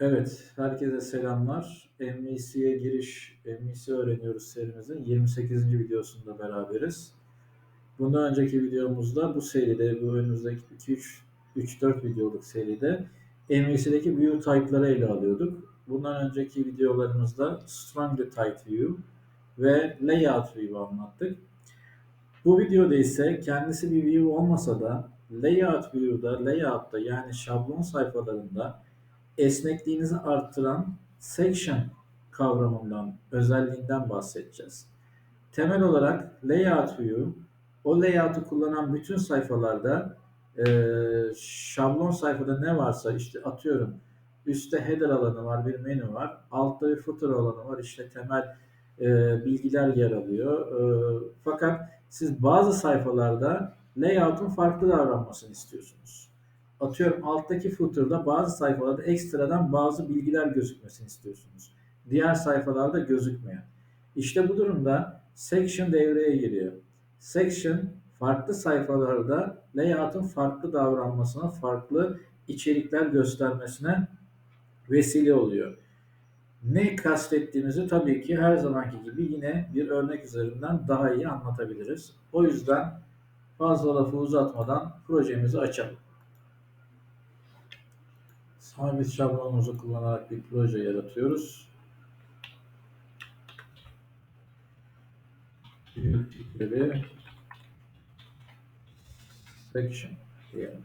Evet, herkese selamlar. MVC'ye giriş, MVC öğreniyoruz serimizin 28. videosunda beraberiz. Bundan önceki videomuzda bu seride, bu önümüzdeki 2-3 3-4 videoluk seride MVC'deki view type'ları ele alıyorduk. Bundan önceki videolarımızda Strongly Type View ve Layout View anlattık. Bu videoda ise kendisi bir view olmasa da Layout View'da, Layout'ta yani şablon sayfalarında esnekliğinizi arttıran section kavramından, özelliğinden bahsedeceğiz. Temel olarak layout view, o layout'u kullanan bütün sayfalarda e, şablon sayfada ne varsa işte atıyorum üstte header alanı var, bir menü var. Altta bir footer alanı var. işte temel e, bilgiler yer alıyor. E, fakat siz bazı sayfalarda layout'un farklı davranmasını istiyorsunuz atıyorum alttaki footer'da bazı sayfalarda ekstradan bazı bilgiler gözükmesini istiyorsunuz. Diğer sayfalarda gözükmeyen. İşte bu durumda section devreye giriyor. Section farklı sayfalarda layout'un farklı davranmasına, farklı içerikler göstermesine vesile oluyor. Ne kastettiğimizi tabii ki her zamanki gibi yine bir örnek üzerinden daha iyi anlatabiliriz. O yüzden fazla lafı uzatmadan projemizi açalım. Sabit şablonumuzu kullanarak bir proje yaratıyoruz. Büyük tipleri section diyelim.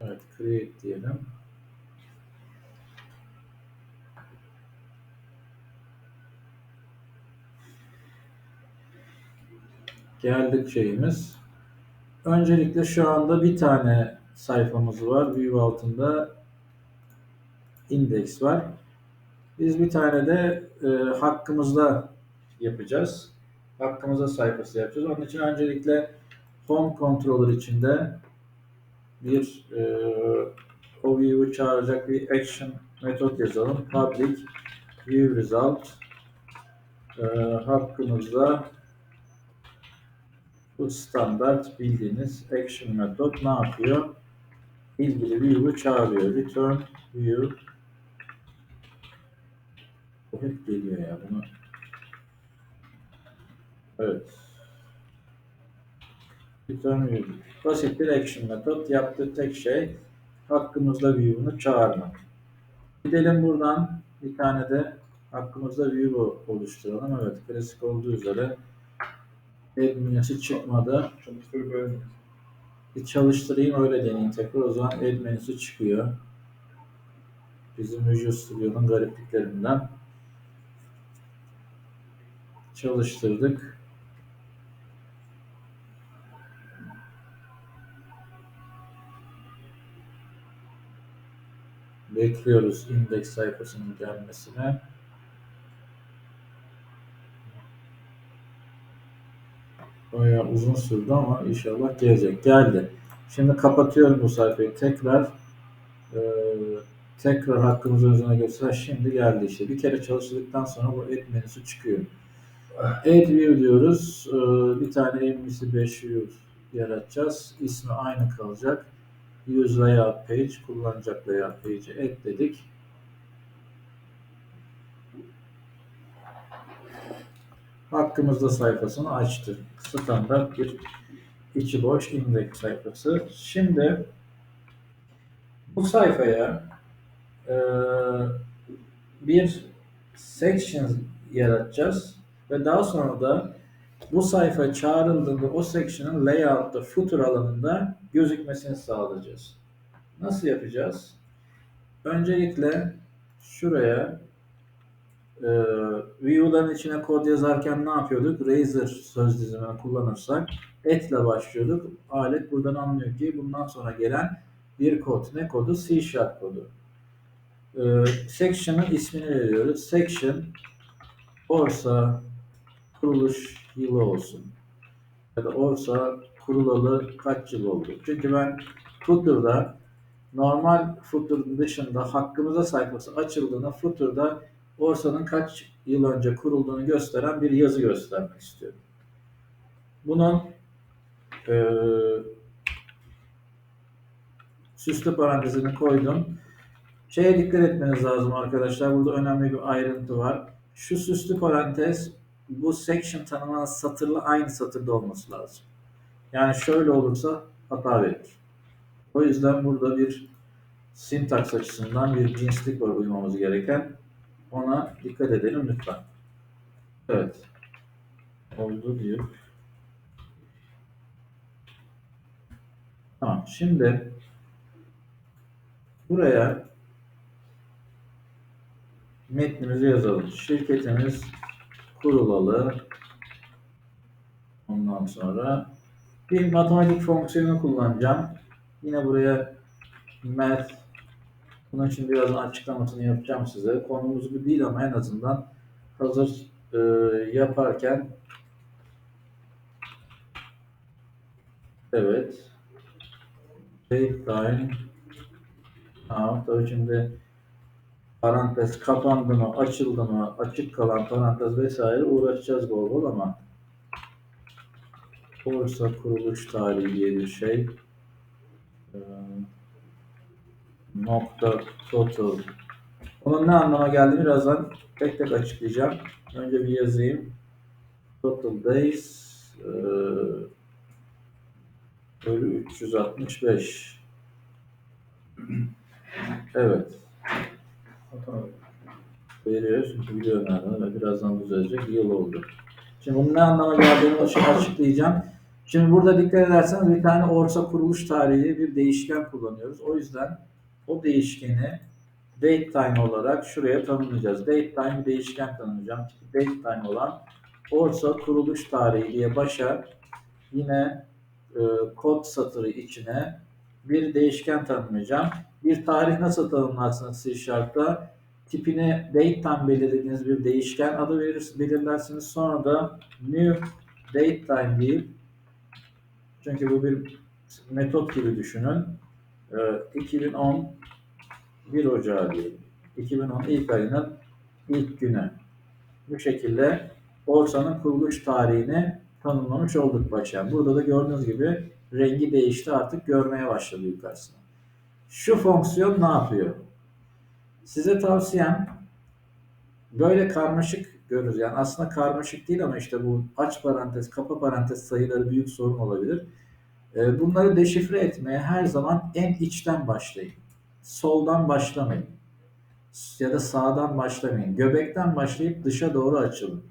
Evet, create diyelim. Geldik şeyimiz. Öncelikle şu anda bir tane sayfamız var. View altında index var. Biz bir tane de e, hakkımızda yapacağız. Hakkımızda sayfası yapacağız. Onun için öncelikle home controller içinde bir e, o view'u çağıracak bir action metot yazalım. Public view result e, hakkımızda bu standart bildiğiniz action metot ne yapıyor? İlgili view'u çağırıyor. Return view bu hep geliyor ya bunu. Evet. Return view. Basit bir action metot. Yaptığı tek şey hakkımızda view'unu çağırmak. Gidelim buradan bir tane de hakkımızda view oluşturalım. Evet klasik olduğu üzere admin'si çıkmadı. Çalıştırıp öyle. Bir çalıştırayım öyle deneyeyim tekrar. O zaman add menüsü çıkıyor. Bizim Visual Studio'nun garipliklerinden. Çalıştırdık. Bekliyoruz index sayfasının gelmesine. Bayağı uzun sürdü ama inşallah gelecek. Geldi. Şimdi kapatıyorum bu sayfayı. Tekrar e, tekrar hakkımızı özüne göster. Şimdi geldi işte. Bir kere çalıştırdıktan sonra bu add menüsü çıkıyor. Add view diyoruz. E, bir tane MVC 5 view yaratacağız. İsmi aynı kalacak. Use layout page, kullanacak layout page'i ekledik. Hakkımızda sayfasını açtı. Standart bir içi boş index sayfası. Şimdi bu sayfaya e, bir section yaratacağız ve daha sonra da bu sayfa çağrıldığında o section'ın layout'ta footer alanında gözükmesini sağlayacağız. Nasıl yapacağız? Öncelikle şuraya e, view'ların içine kod yazarken ne yapıyorduk? Razor söz dizimini kullanırsak etle başlıyorduk. Alet buradan anlıyor ki bundan sonra gelen bir kod. Ne kodu? C Sharp kodu. E, section'ın ismini veriyoruz. Section Orsa kuruluş yılı olsun. Ya da Orsa kurulalı kaç yıl oldu? Çünkü ben Footer'da normal Footer'ın dışında hakkımıza sayfası açıldığında Footer'da Orsa'nın kaç yıl önce kurulduğunu gösteren bir yazı göstermek istiyorum. Bunun e, Süslü parantezini koydum. Şeye dikkat etmeniz lazım arkadaşlar. Burada önemli bir ayrıntı var. Şu süslü parantez bu section tanımlanan satırla aynı satırda olması lazım. Yani şöyle olursa hata verir. O yüzden burada bir sintaks açısından bir cinslik var uymamız gereken. Ona dikkat edelim lütfen. Evet. Oldu diyor. Tamam. Şimdi buraya metnimizi yazalım. Şirketimiz kurulalı. Ondan sonra bir matematik fonksiyonu kullanacağım. Yine buraya math bunun için birazdan açıklamasını yapacağım size. Konumuz bu değil ama en azından hazır e, yaparken evet. Daytime Tamam, tabii şimdi parantez kapandı mı, açıldı mı, açık kalan parantez vesaire uğraşacağız bol bol ama borsa kuruluş tarihi diye bir şey. Ee, nokta total onun ne anlama geldiğini birazdan tek tek açıklayacağım. Önce bir yazayım. Total days e, bölü 365 Evet. Veriyoruz. Çünkü biliyorum nereden birazdan düzelecek. Yıl oldu. Şimdi bunun ne anlama geldiğini açık açıklayacağım. Şimdi burada dikkat ederseniz bir tane orta kuruluş tarihi bir değişken kullanıyoruz. O yüzden o değişkeni date time olarak şuraya tanımlayacağız. Date time değişken tanımlayacağım. Date time olan orta kuruluş tarihi diye başa yine e, kod satırı içine bir değişken tanımlayacağım. Bir tarih nasıl tanımlarsınız C Sharp'ta? Tipine datetime belirlediğiniz bir değişken adı verir, belirlersiniz. Sonra da new datetime deyip çünkü bu bir metot gibi düşünün. Ee, 2010 1 Ocağı diyelim. 2010 ilk ayının ilk günü. Bu şekilde borsanın kuruluş tarihini tanımlamış olduk başa. Burada da gördüğünüz gibi rengi değişti artık görmeye başladı yukarısına. Şu fonksiyon ne yapıyor? Size tavsiyem böyle karmaşık görürüz. Yani aslında karmaşık değil ama işte bu aç parantez, kapa parantez sayıları büyük sorun olabilir. Ee, Bunları deşifre etmeye her zaman en içten başlayın. Soldan başlamayın. Ya da sağdan başlamayın. Göbekten başlayıp dışa doğru açılın.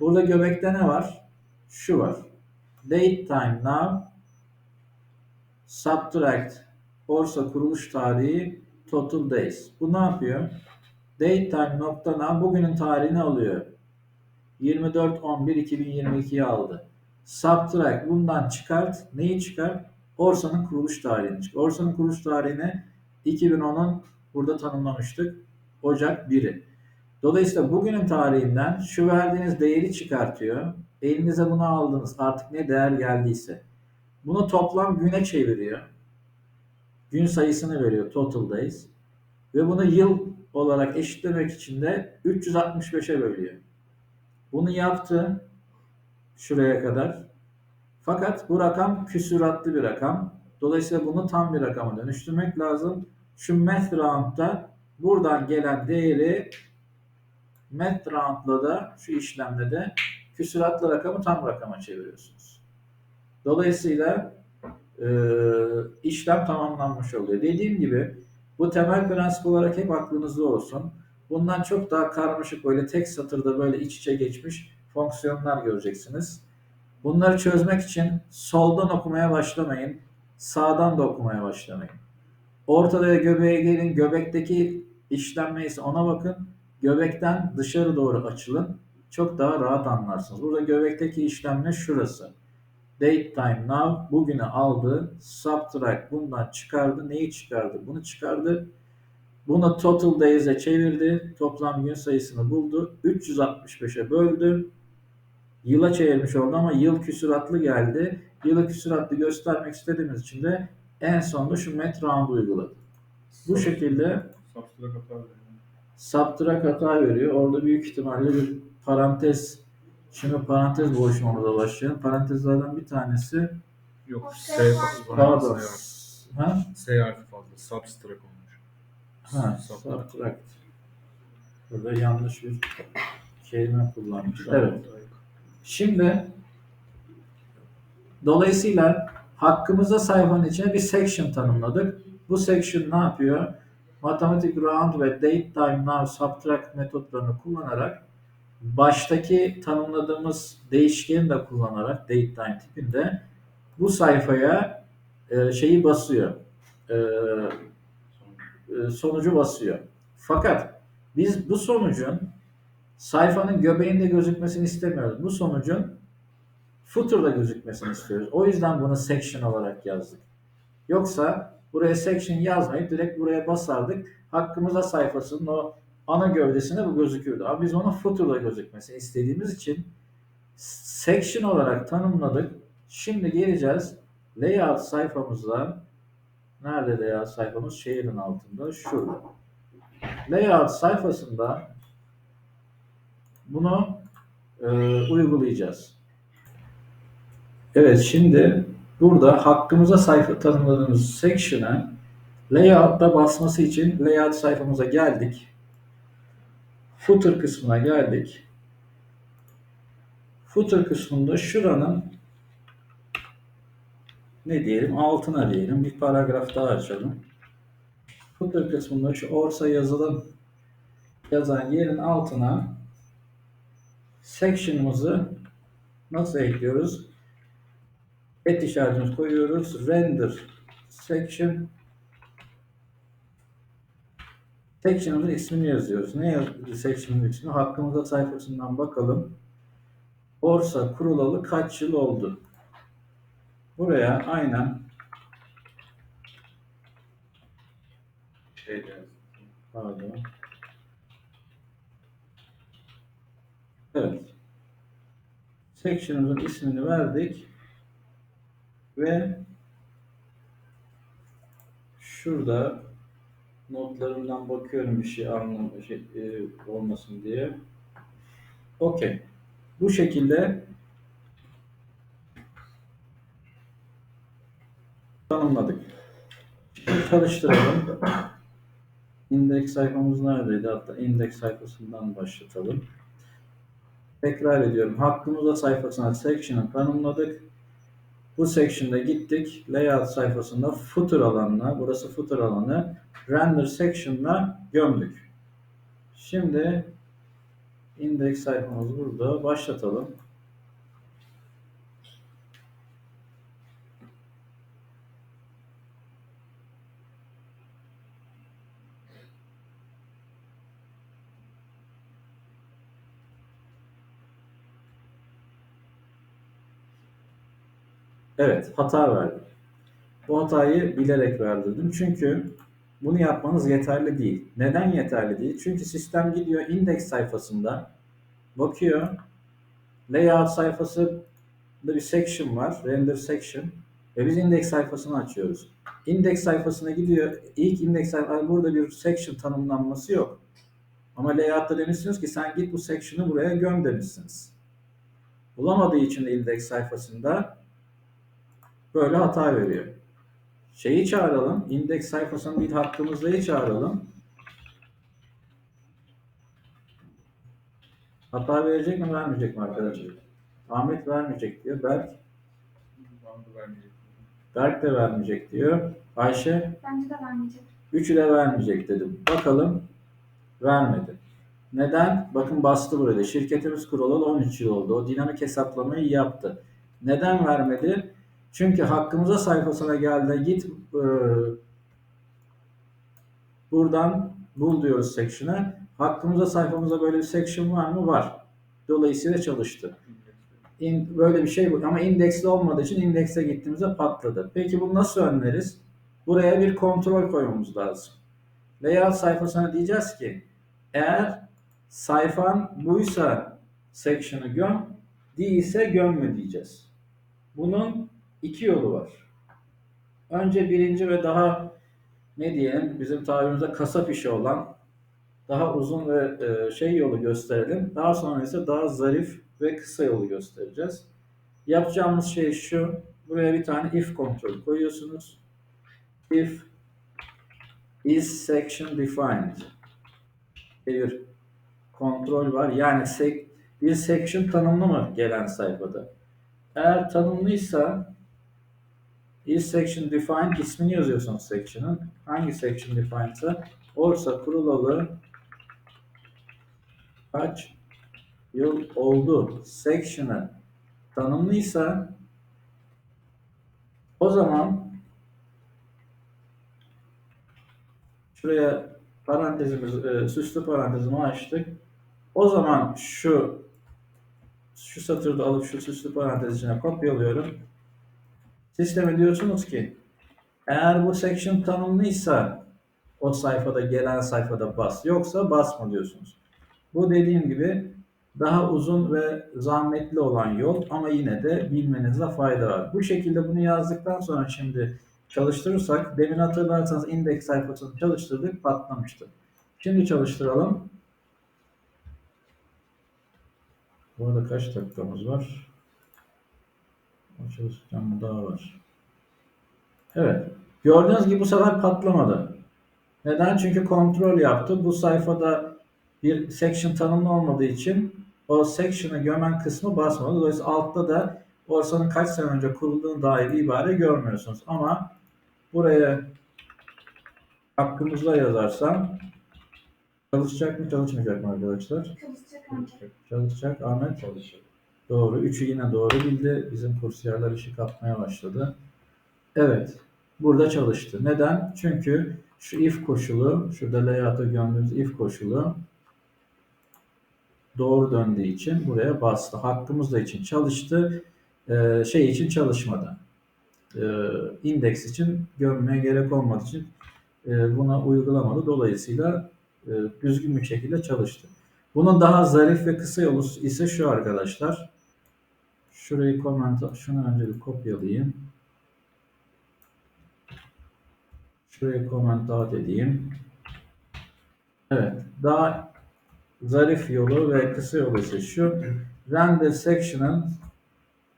Burada göbekte ne var? Şu var. Date time now subtract borsa kuruluş tarihi total days. Bu ne yapıyor? Date time nokta now bugünün tarihini alıyor. 24.11.2022'yi aldı. Subtract bundan çıkart. Neyi çıkart? Borsanın kuruluş tarihini çıkart. Borsanın kuruluş tarihini 2010'un burada tanımlamıştık. Ocak 1'i. Dolayısıyla bugünün tarihinden şu verdiğiniz değeri çıkartıyor. Elinize bunu aldınız. Artık ne değer geldiyse. Bunu toplam güne çeviriyor. Gün sayısını veriyor total days. Ve bunu yıl olarak eşitlemek için de 365'e bölüyor. Bunu yaptı şuraya kadar. Fakat bu rakam küsuratlı bir rakam. Dolayısıyla bunu tam bir rakama dönüştürmek lazım. Şu math round'da buradan gelen değeri math round'la da şu işlemde de küsuratlı rakamı tam rakama çeviriyorsunuz. Dolayısıyla e, işlem tamamlanmış oluyor. Dediğim gibi bu temel prensip olarak hep aklınızda olsun. Bundan çok daha karmaşık böyle tek satırda böyle iç içe geçmiş fonksiyonlar göreceksiniz. Bunları çözmek için soldan okumaya başlamayın. Sağdan da okumaya başlamayın. Ortada göbeğe gelin. Göbekteki işlem neyse ona bakın. Göbekten dışarı doğru açılın. Çok daha rahat anlarsınız. Burada göbekteki işlem ne? Şurası. Date time now bugünü aldı. Subtract bundan çıkardı. Neyi çıkardı? Bunu çıkardı. Bunu total days'e çevirdi. Toplam gün sayısını buldu. 365'e böldü. Yıla çevirmiş oldu ama yıl küsuratlı geldi. Yılı küsuratlı göstermek istediğimiz için de en sonunda şu met round uyguladı. Bu şekilde Substrat hata veriyor. subtract hata veriyor. Orada büyük ihtimalle bir parantez Şimdi parantez boşluğuna başlayalım. Parantezlerden bir tanesi Yok S pardon. Ha? S harfi fazla. Substract olmuş. Ha, subtract. Burada yanlış bir kelime kullanmış. Evet. Şimdi dolayısıyla hakkımıza sayfanın içine bir section tanımladık. Bu section ne yapıyor? Mathematic round ve date time now subtract metotlarını kullanarak baştaki tanımladığımız değişkeni de kullanarak date time tipinde bu sayfaya e, şeyi basıyor. E, e, sonucu basıyor. Fakat biz bu sonucun sayfanın göbeğinde gözükmesini istemiyoruz. Bu sonucun footer'da gözükmesini istiyoruz. O yüzden bunu section olarak yazdık. Yoksa buraya section yazmayıp direkt buraya basardık. Hakkımıza sayfasının o ana gövdesinde bu gözüküyordu. Ama biz onu footer'da gözükmesini istediğimiz için section olarak tanımladık. Şimdi geleceğiz layout sayfamızda nerede layout sayfamız? Şehrin altında. Şurada. Layout sayfasında bunu e, uygulayacağız. Evet şimdi burada hakkımıza sayfa tanımladığımız section'a layout'ta basması için layout sayfamıza geldik. Footer kısmına geldik. Footer kısmında şuranın ne diyelim altına diyelim bir paragraf daha açalım. Footer kısmında şu orsa yazılım yazan yerin altına section'ımızı nasıl ekliyoruz? Et işaretimizi koyuyoruz. Render section section'ımızın ismini yazıyoruz. Ne yazıyoruz section'ın ismi? Hakkımıza sayfasından bakalım. Orsa kurulalı kaç yıl oldu? Buraya aynen Şey pardon. Evet. Section'ımızın ismini verdik. Ve şurada notlarımdan bakıyorum bir şey anlam şey, e, olmasın diye. Okey. Bu şekilde tanımladık. Şimdi çalıştıralım. İndeks sayfamız neredeydi? Hatta indeks sayfasından başlatalım. Tekrar ediyorum. Hakkımıza sayfasına section'ı tanımladık. Bu section'da gittik. Layout sayfasında footer alanına, burası footer alanı, render section'la gömdük. Şimdi indeks sayfamız burada. Başlatalım. Evet, hata verdim. Bu hatayı bilerek verdirdim. Çünkü bunu yapmanız yeterli değil. Neden yeterli değil? Çünkü sistem gidiyor indeks sayfasında bakıyor. Layout sayfasında bir section var. Render section. Ve biz indeks sayfasını açıyoruz. İndeks sayfasına gidiyor. İlk indeks sayfasında burada bir section tanımlanması yok. Ama layout'ta demişsiniz ki sen git bu section'ı buraya göm demişsiniz. Bulamadığı için de indeks sayfasında böyle hata veriyor. Şeyi çağıralım. indeks sayfasının bir hakkımızdayı çağıralım. Hata verecek mi vermeyecek mi arkadaşlar? Ahmet vermeyecek diyor. Berk. Berk de vermeyecek diyor. Ayşe, Bence de vermeyecek. üçü de vermeyecek dedim. Bakalım vermedi. Neden? Bakın bastı burada. Şirketimiz kurulalı 13 yıl oldu. O dinamik hesaplamayı yaptı. Neden vermedi? Çünkü hakkımıza sayfasına geldi. Git e, buradan bul diyoruz section'a. Hakkımıza sayfamızda böyle bir section var mı? Var. Dolayısıyla çalıştı. İn- böyle bir şey bu. Ama indeksli olmadığı için indekse gittiğimizde patladı. Peki bunu nasıl önleriz? Buraya bir kontrol koymamız lazım. Layout sayfasına diyeceğiz ki eğer sayfan buysa section'ı göm, değilse gömme diyeceğiz. Bunun iki yolu var. Önce birinci ve daha ne diyelim bizim tabirimizde kasap işi olan daha uzun ve e, şey yolu gösterelim. Daha sonra ise daha zarif ve kısa yolu göstereceğiz. Yapacağımız şey şu. Buraya bir tane if kontrolü koyuyorsunuz. If is section defined diye bir kontrol var. Yani sek, bir section tanımlı mı gelen sayfada? Eğer tanımlıysa is section defined ismini yazıyorsunuz section'ın. Hangi section defined ise orsa kurulalı kaç yıl oldu section'ı tanımlıysa o zaman şuraya parantezimiz, e, süslü parantezimi açtık. O zaman şu şu satırda alıp şu süslü parantez içine kopyalıyorum. Sisteme diyorsunuz ki eğer bu section tanımlıysa o sayfada gelen sayfada bas. Yoksa basma diyorsunuz. Bu dediğim gibi daha uzun ve zahmetli olan yol ama yine de bilmenizde fayda var. Bu şekilde bunu yazdıktan sonra şimdi çalıştırırsak demin hatırlarsanız index sayfasını çalıştırdık patlamıştı. Şimdi çalıştıralım. Bu arada kaç dakikamız var? Çalışacağım daha var. Evet. Gördüğünüz gibi bu sefer patlamadı. Neden? Çünkü kontrol yaptı. Bu sayfada bir section tanımlı olmadığı için o section'ı gömen kısmı basmadı. Dolayısıyla altta da borsanın kaç sene önce kurulduğuna dair bir ibare görmüyorsunuz. Ama buraya hakkımızda yazarsam çalışacak mı çalışmayacak mı arkadaşlar? Çalışacak amca. Çalışacak. Ahmet Çalışıyor. Doğru. Üçü yine doğru bildi. Bizim kursiyerler işi kapmaya başladı. Evet. Burada çalıştı. Neden? Çünkü şu if koşulu, şurada layout'a gördüğümüz if koşulu doğru döndüğü için buraya bastı. Hakkımız da için çalıştı. Ee, şey için çalışmadı. Ee, indeks için gömmeye gerek olmadığı için e, buna uygulamadı. Dolayısıyla e, düzgün bir şekilde çalıştı. Bunun daha zarif ve kısa yolu ise şu arkadaşlar. Şurayı comment, şunu önce bir kopyalayayım. Şurayı comment out edeyim. Evet. Daha zarif yolu ve kısa yolu ise şu. Render section'ın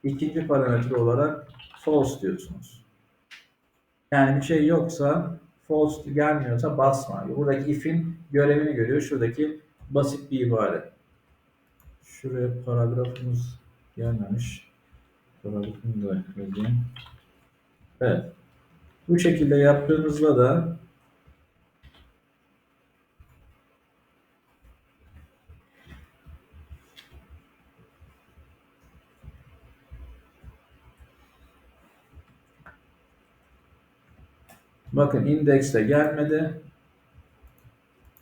ikinci parametre olarak false diyorsunuz. Yani bir şey yoksa false gelmiyorsa basma. Buradaki if'in görevini görüyor. Şuradaki basit bir ibare. Şuraya paragrafımız gelmemiş. Paragrafını da yazayım. Evet. Bu şekilde yaptığınızda da Bakın indekste gelmedi.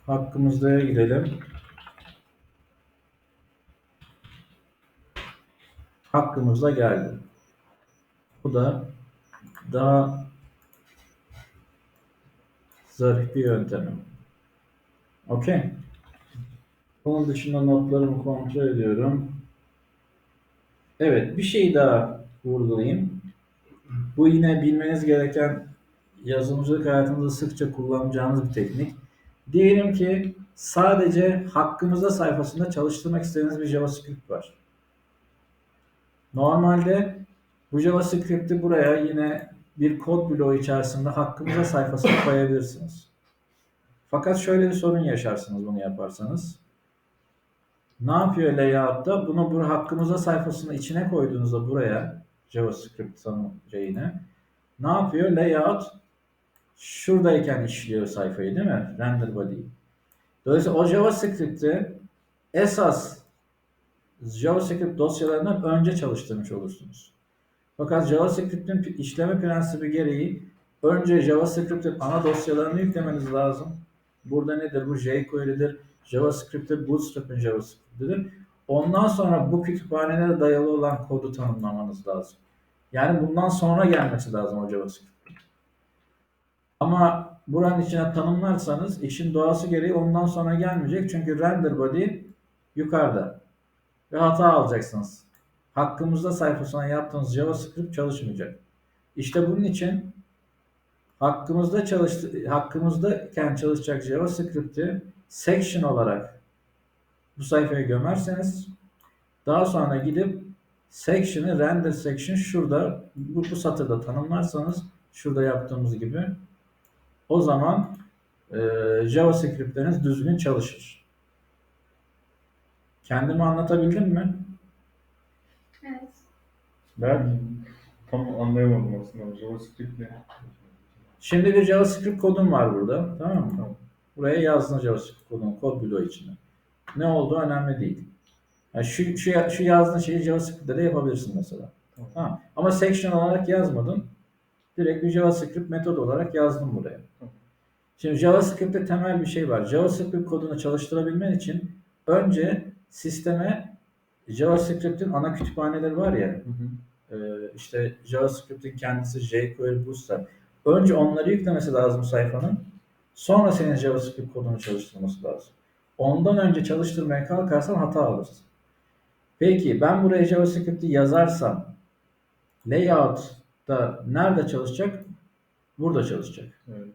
Hakkımızda'ya gidelim. Hakkımızda geldi. Bu da daha zarif bir yöntemi. Okey. Onun dışında notlarımı kontrol ediyorum. Evet, bir şey daha vurgulayayım. Bu yine bilmeniz gereken yazılımcılık hayatınızda sıkça kullanacağınız bir teknik. Diyelim ki sadece hakkımızda sayfasında çalıştırmak istediğiniz bir JavaScript var. Normalde bu JavaScript'i buraya yine bir kod bloğu içerisinde hakkımıza sayfasına koyabilirsiniz. Fakat şöyle bir sorun yaşarsınız bunu yaparsanız. Ne yapıyor layout'ta? Bunu bu hakkımıza sayfasının içine koyduğunuzda buraya JavaScript tanımcayını ne yapıyor? Layout şuradayken işliyor sayfayı değil mi? Render body. Dolayısıyla o JavaScript'i esas JavaScript dosyalarından önce çalıştırmış olursunuz. Fakat JavaScript'in işleme prensibi gereği önce JavaScript'in ana dosyalarını yüklemeniz lazım. Burada nedir? Bu jQuery'dir. JavaScript'tir. Bootstrap'in JavaScript'idir. Ondan sonra bu kütüphanelere dayalı olan kodu tanımlamanız lazım. Yani bundan sonra gelmesi lazım o JavaScript. Ama buranın içine tanımlarsanız işin doğası gereği ondan sonra gelmeyecek. Çünkü render body yukarıda. Ve hata alacaksınız. Hakkımızda sayfasına yaptığınız JavaScript çalışmayacak. İşte bunun için hakkımızda çalıştı, hakkımızdayken çalışacak JavaScript'i section olarak bu sayfaya gömerseniz daha sonra gidip section'ı render section şurada bu, bu satırda tanımlarsanız şurada yaptığımız gibi o zaman e, JavaScript'leriniz düzgün çalışır. Kendimi anlatabildim mi? Evet. Ben Tam anlayamadım aslında. JavaScript ne? Şimdi bir JavaScript kodum var burada. Tamam mı? Tamam. Buraya yazdın JavaScript kodunu, kod bloğu içine. Ne olduğu önemli değil. Yani şu, şu, şu yazdığın şeyi JavaScript'te de yapabilirsin mesela. Tamam. Tamam. Ama section olarak yazmadın. Direkt bir JavaScript metodu olarak yazdım buraya. Tamam. Şimdi JavaScript'te temel bir şey var. JavaScript kodunu çalıştırabilmen için önce sisteme JavaScript'in ana kütüphaneleri var ya, Hı hı. e, işte JavaScript'in kendisi jQuery Bootstrap. Önce onları yüklemesi lazım sayfanın. Sonra senin JavaScript kodunu çalıştırması lazım. Ondan önce çalıştırmaya kalkarsan hata alırsın. Peki ben buraya JavaScript'i yazarsam layout da nerede çalışacak? Burada çalışacak. Evet.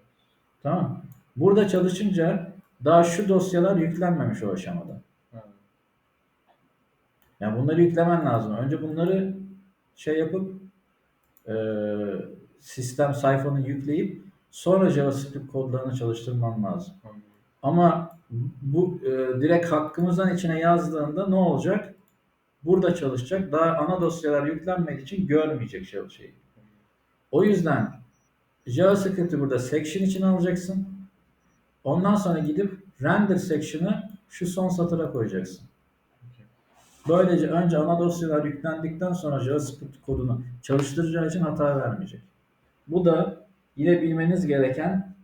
Tamam. Burada çalışınca daha şu dosyalar yüklenmemiş o aşamada. Yani bunları yüklemen lazım. Önce bunları şey yapıp e, sistem sayfanı yükleyip sonra JavaScript kodlarını çalıştırman lazım. Ama bu e, direkt hakkımızdan içine yazdığında ne olacak? Burada çalışacak. Daha ana dosyalar yüklenmediği için görmeyecek şey şeyi. O yüzden JavaScript'i burada section için alacaksın. Ondan sonra gidip render section'ı şu son satıra koyacaksın. Böylece önce ana dosyalar yüklendikten sonra JavaScript kodunu çalıştıracağı için hata vermeyecek. Bu da yine bilmeniz gereken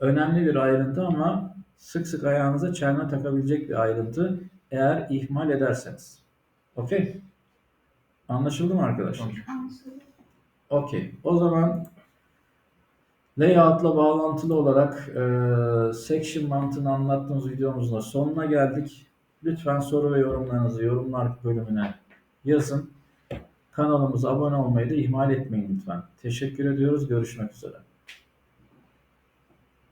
önemli bir ayrıntı ama sık sık ayağınıza çelme takabilecek bir ayrıntı eğer ihmal ederseniz. Okey? Anlaşıldı mı arkadaşlar? Tamam. Anlaşıldı. Okey. O zaman layout'la bağlantılı olarak e, section mantığını anlattığımız videomuzun sonuna geldik. Lütfen soru ve yorumlarınızı yorumlar bölümüne yazın. Kanalımıza abone olmayı da ihmal etmeyin lütfen. Teşekkür ediyoruz. Görüşmek üzere.